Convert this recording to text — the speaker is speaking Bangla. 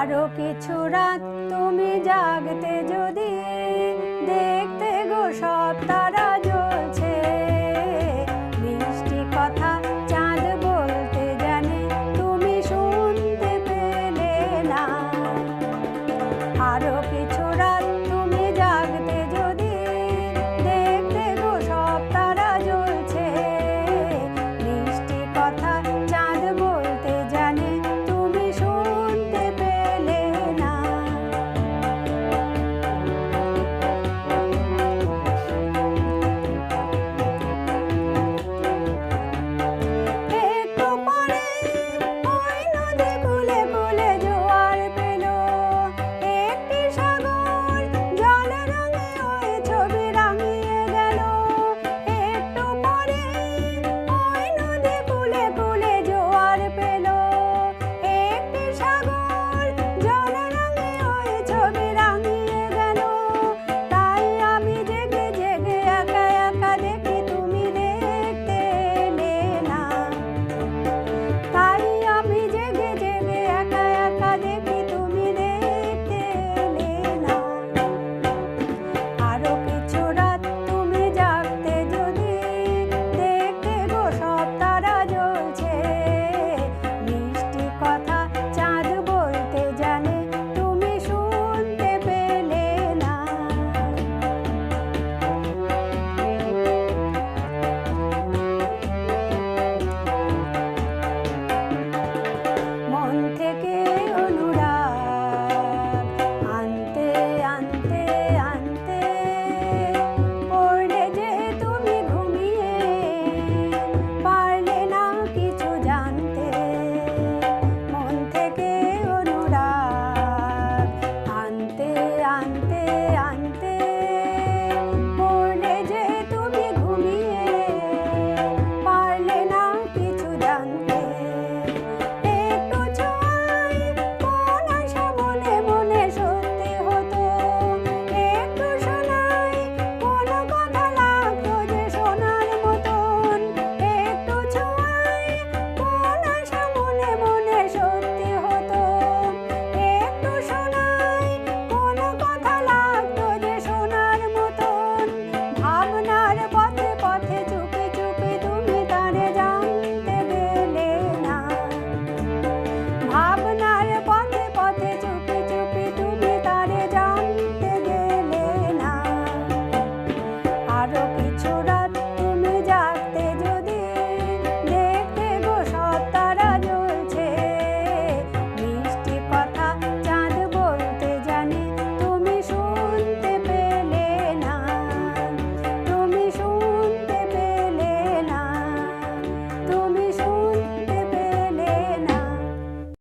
আরও কিছু রাত তুমি জাগতে যদি দেখতে গো সব তারা জ্বলছে। মিষ্টি কথা চাঁদ বলতে জানে, তুমি শুনতে পেলে না। আরও কিছু